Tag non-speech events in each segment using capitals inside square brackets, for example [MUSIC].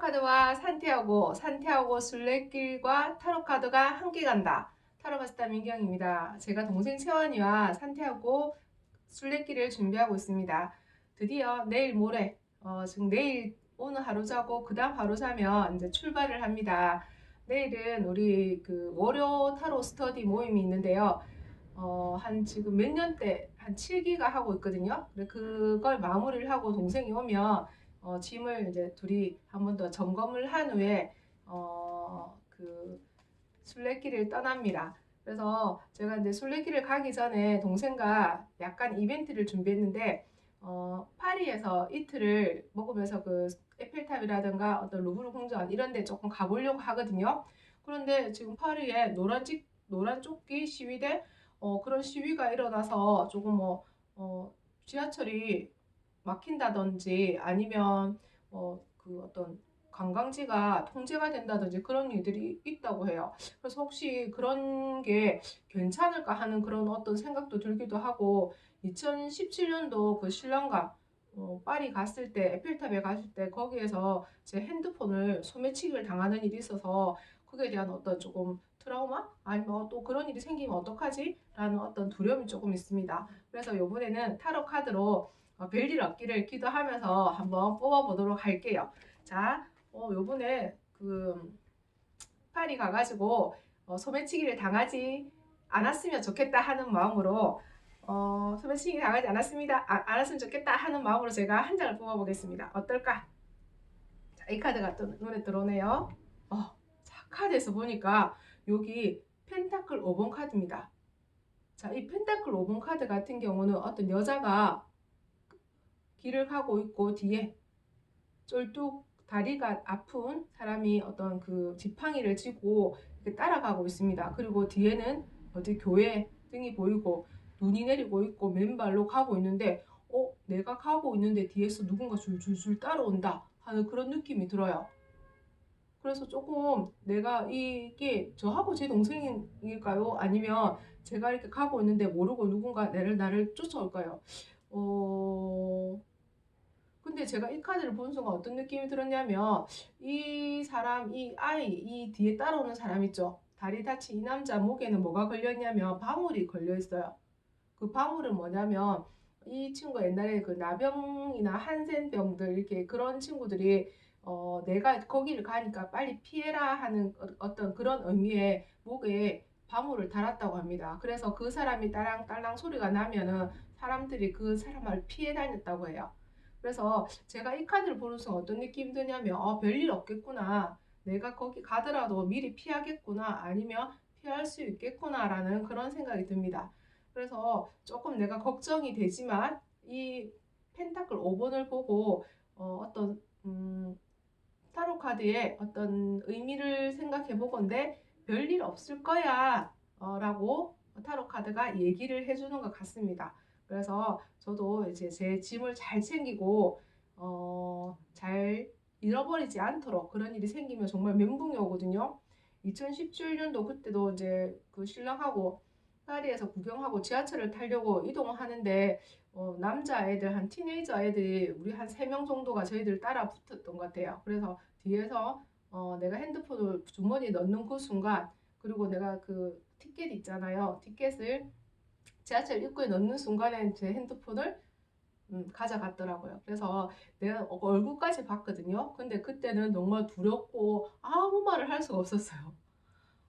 타로카드와 산티아고, 산티아고 순례길과 타로카드가 함께 간다. 타로마스터 민경입니다. 제가 동생 채원이와 산티아고 순례길을 준비하고 있습니다. 드디어 내일 모레, 어, 지금 내일 오늘 하루 자고 그 다음 하루 자면 이제 출발을 합니다. 내일은 우리 그 월요 타로 스터디 모임이 있는데요. 어, 한 지금 몇 년째 한 7기가 하고 있거든요. 그걸 마무리를 하고 동생이 오면 어, 짐을 이제 둘이 한 번 더 점검을 한 후에 어, 그 순례길을 떠납니다. 그래서 제가 이제 순례길을 가기 전에 동생과 약간 이벤트를 준비했는데 어, 파리에서 이틀을 먹으면서 그 에펠탑이라든가 어떤 루브르 궁전 이런 데 조금 가보려고 하거든요. 그런데 지금 파리에 노란 집 노란 조끼 시위대 어, 그런 시위가 일어나서 조금 뭐 어, 지하철이 막힌다든지 아니면 어, 그 어떤 관광지가 통제가 된다든지 그런 일들이 있다고 해요. 그래서 혹시 그런 게 괜찮을까 하는 그런 어떤 생각도 들기도 하고 2017년도 그 신랑과 어, 파리 갔을 때 에펠탑에 갔을 때 거기에서 제 핸드폰을 소매치기를 당하는 일이 있어서 그에 대한 어떤 조금 트라우마 아니면 또 그런 일이 생기면 어떡하지? 라는 어떤 두려움이 조금 있습니다. 그래서 이번에는 타로 카드로 어, 별일 없기를 기도하면서 한번 뽑아보도록 할게요. 자, 어, 요번에 그 파리 가가지고 어, 소매치기를 당하지 않았으면 좋겠다 하는 마음으로 어, 소매치기 당하지 않았습니다. 아, 않았으면 좋겠다 하는 마음으로 제가 한 장을 뽑아보겠습니다. 어떨까? 자, 이 카드가 또 눈에 들어오네요. 어, 자, 카드에서 보니까 여기 펜타클 5번 카드입니다. 자, 이 펜타클 5번 카드 같은 경우는 어떤 여자가 길을 가고 있고 뒤에 쫄뚝 다리가 아픈 사람이 어떤 그 지팡이를 쥐고 따라가고 있습니다. 그리고 뒤에는 어디 교회 등이 보이고 눈이 내리고 있고 맨발로 가고 있는데 어 내가 가고 있는데 뒤에서 누군가 줄줄줄 따라온다 하는 그런 느낌이 들어요. 그래서 조금 내가 이게 저하고 제 동생일까요? 아니면 제가 이렇게 가고 있는데 모르고 누군가 나를 나를 쫓아올까요? 어 근데 제가 이 카드를 본 순간 어떤 느낌이 들었냐면 이 사람, 이 아이, 이 뒤에 따라오는 사람 있죠. 다리 다친 이 남자 목에는 뭐가 걸렸냐면 방울이 걸려 있어요. 그 방울은 뭐냐면 이 친구가 옛날에 그 나병이나 한센병들 이렇게 그런 친구들이 어 내가 거기를 가니까 빨리 피해라 하는 어, 어떤 그런 의미의 목에 방울을 달았다고 합니다. 그래서 그 사람이 딸랑딸랑 소리가 나면은 사람들이 그 사람을 피해 다녔다고 해요. 그래서 제가 이 카드를 보는 순간 어떤 느낌이 드냐면 어, 별일 없겠구나. 내가 거기 가더라도 미리 피하겠구나. 아니면 피할 수 있겠구나라는 그런 생각이 듭니다. 그래서 조금 내가 걱정이 되지만 이 펜타클 5번을 보고 어, 떤 음, 타로 카드의 어떤 의미를 생각해 보건데 별일 없을 거야 어, 라고 타로 카드가 얘기를 해주는 것 같습니다. 그래서 저도 이제 제 짐을 잘 챙기고 어, 잘 잃어버리지 않도록 그런 일이 생기면 정말 멘붕이 오거든요. 2017년도 그때도 이제 그 신랑하고 파리에서 구경하고 지하철을 타려고 이동을 하는데 어, 남자애들 한 티네이저 애들이 우리 한 세 명 정도가 저희들 따라 붙었던 것 같아요. 그래서 뒤에서 어, 내가 핸드폰을 주머니에 넣는 그 순간 그리고 내가 그 티켓 있잖아요. 티켓을 지하철 입구에 넣는 순간에 제 핸드폰을 음, 가져갔더라고요. 그래서 내가 얼굴까지 봤거든요. 근데 그때는 정말 두렵고 아무 말을 할 수가 없었어요.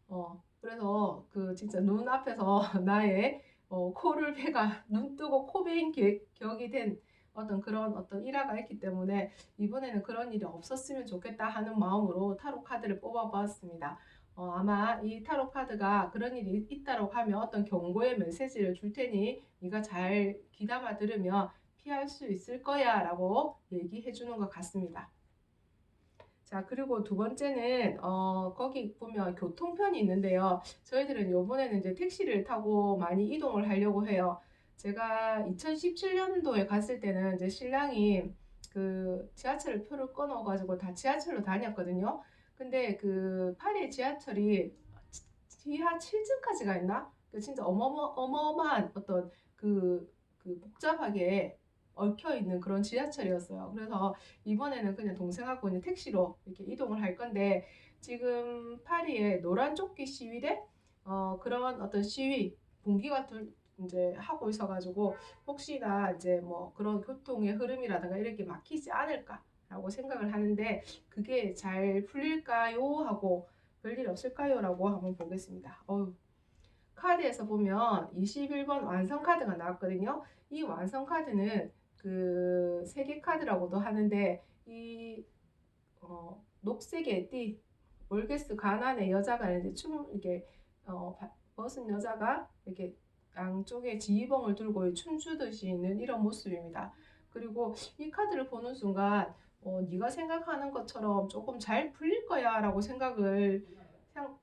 어, 그래서 그 진짜 눈 앞에서 [LAUGHS] 나의 어, 코를 배가 눈 뜨고 코 베인 격이 된 어떤 그런 어떤 일화가 있기 때문에 이번에는 그런 일이 없었으면 좋겠다 하는 마음으로 타로 카드를 뽑아보았습니다. 어, 아마 이 타로 카드가 그런 일이 있다고 하면 어떤 경고의 메시지를 줄 테니 네가 잘 귀담아 들으면 피할 수 있을 거야 라고 얘기해 주는 것 같습니다. 자 그리고 두 번째는 어, 거기 보면 교통편이 있는데요. 저희들은 요번에는 이제 택시를 타고 많이 이동을 하려고 해요. 제가 2017년도에 갔을 때는 이제 신랑이 그 지하철 표를 끊어가지고 다 지하철로 다녔거든요. 근데 그 파리 지하철이 지하 7층까지 가 있나? 그 진짜 어마어마, 어마어마한 어떤 그, 그 복잡하게 얽혀 있는 그런 지하철이었어요. 그래서 이번에는 그냥 동생하고 그냥 택시로 이렇게 이동을 할 건데 지금 파리에 노란 조끼 시위대 어, 그런 어떤 시위 봉기 같은 이제 하고 있어가지고 혹시나 이제 뭐 그런 교통의 흐름이라든가 이렇게 막히지 않을까 라고 생각을 하는데 그게 잘 풀릴까요 하고 별일 없을까요? 라고 한번 보겠습니다. 어휴. 카드에서 보면 21번 완성 카드가 나왔거든요. 이 완성 카드는 그 세계 카드라고도 하는데 이 어, 녹색의 띠 월게스 가난의 여자가 이제 춤 이렇게 어, 바- 벗은 여자가 이렇게 양쪽에 지휘봉을 들고 춤추듯이 있는 이런 모습입니다. 그리고 이 카드를 보는 순간 어, 네가 생각하는 것처럼 조금 잘 풀릴 거야 라고 생각을 그냥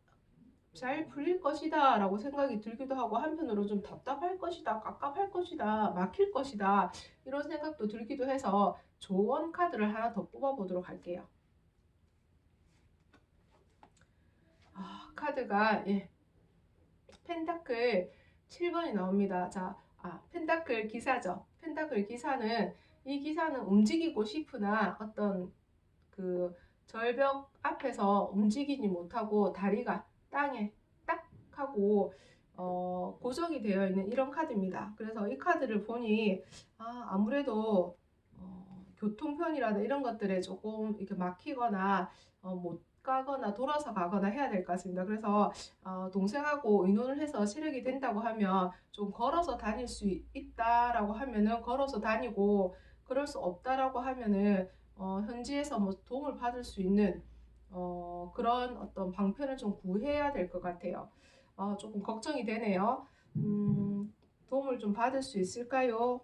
잘 풀릴 것이다 라고 생각이 들기도 하고 한편으로 좀 답답할 것이다 깝깝할 것이다 막힐 것이다 이런 생각도 들기도 해서 조언 카드를 하나 더 뽑아 보도록 할게요. 아, 카드가 예. 펜타클 7번이 나옵니다. 자 아, 펜타클 기사죠. 펜타클 기사는 이 기사는 움직이고 싶으나 어떤 그 절벽 앞에서 움직이지 못하고 다리가 땅에 딱 하고 어, 고정이 되어 있는 이런 카드입니다. 그래서 이 카드를 보니 아, 아무래도 어, 교통편이라든 이런 것들에 조금 이렇게 막히거나 어, 못 가거나 돌아서 가거나 해야 될 것 같습니다. 그래서 어, 동생하고 의논을 해서 체력이 된다고 하면 좀 걸어서 다닐 수 있다라고 하면은 걸어서 다니고 그럴 수 없다라고 하면은 어, 현지에서 뭐 도움을 받을 수 있는 어, 그런 어떤 방편을 좀 구해야 될 것 같아요. 어, 조금 걱정이 되네요. 음, 도움을 좀 받을 수 있을까요?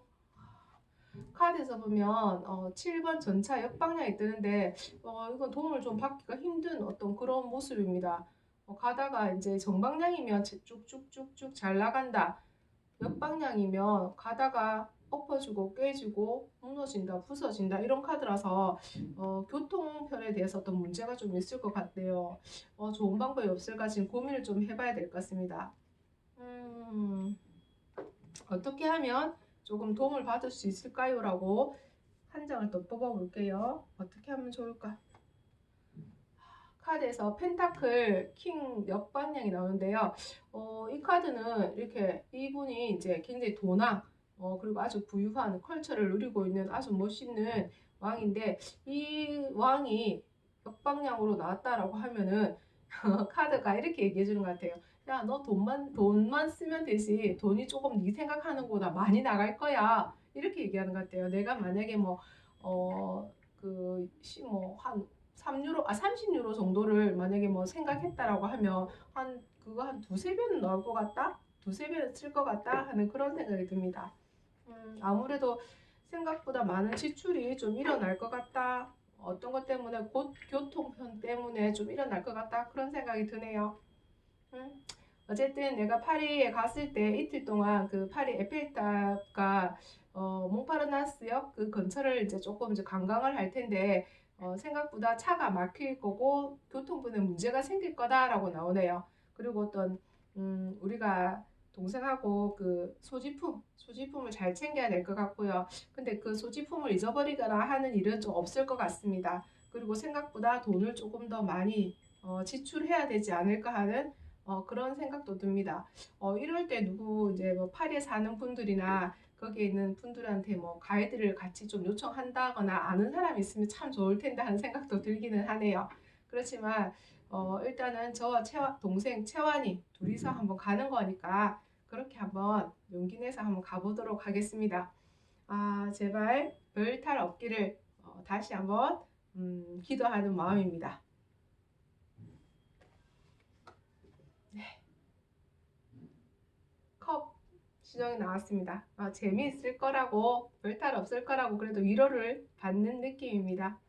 카드에서 보면 어, 7번 전차 역방향이 뜨는데 어, 이건 도움을 좀 받기가 힘든 어떤 그런 모습입니다. 어, 가다가 이제 정방향이면 쭉쭉쭉쭉 잘 나간다. 역방향이면 가다가 엎어지고 깨지고 무너진다, 부서진다 이런 카드라서 어, 교통편에 대해서 어떤 문제가 좀 있을 것 같네요. 어, 좋은 방법이 없을까 지금 고민을 좀 해봐야 될 것 같습니다. 음, 어떻게 하면 조금 도움을 받을 수 있을까요? 라고 한 장을 더 뽑아볼게요. 어떻게 하면 좋을까? 카드에서 펜타클 킹 역방향이 나오는데요. 어, 이 카드는 이렇게 이분이 이제 굉장히 도나 어, 그리고 아주 부유한 컬처를 누리고 있는 아주 멋있는 왕인데 이 왕이 역방향으로 나왔다라고 하면은 [LAUGHS] 카드가 이렇게 얘기해 주는 것 같아요. 야, 너 돈만 돈만 쓰면 되지. 돈이 조금 네 생각하는 거보다 많이 나갈 거야. 이렇게 얘기하는 것 같아요. 내가 만약에 뭐 어, 그, 시, 뭐, 한 3유로, 아, 30유로 정도를 만약에 뭐 생각했다라고 하면 한, 그거 한 두세 배는 나올 것 같다? 두세 배는 쓸 것 같다? 하는 그런 생각이 듭니다. 음, 아무래도 생각보다 많은 지출이 좀 일어날 것 같다. 어떤 것 때문에 곧 교통편 때문에 좀 일어날 것 같다. 그런 생각이 드네요. 음, 어쨌든 내가 파리에 갔을 때 이틀 동안 그 파리 에펠탑과 어, 몽파르나스역 그 근처를 이제 조금 이제 관광을 할 텐데 어, 생각보다 차가 막힐 거고 교통편에 문제가 생길 거다라고 나오네요. 그리고 어떤 음, 우리가 동생하고 그 소지품, 소지품을 잘 챙겨야 될 것 같고요. 근데 그 소지품을 잊어버리거나 하는 일은 좀 없을 것 같습니다. 그리고 생각보다 돈을 조금 더 많이 어, 지출해야 되지 않을까 하는 어, 그런 생각도 듭니다. 어, 이럴 때 누구 이제 뭐 파리에 사는 분들이나 거기에 있는 분들한테 뭐 가이드를 같이 좀 요청한다거나 아는 사람이 있으면 참 좋을 텐데 하는 생각도 들기는 하네요. 그렇지만 어, 일단은 저와 채화, 동생 채환이 둘이서 한번 가는 거니까 그렇게 한번 용기 내서 한번 가보도록 하겠습니다. 아, 제발 별 탈 없기를 어, 다시 한번 음, 기도하는 마음입니다. 네. 컵 시정이 나왔습니다. 아, 재미있을 거라고 별 탈 없을 거라고 그래도 위로를 받는 느낌입니다.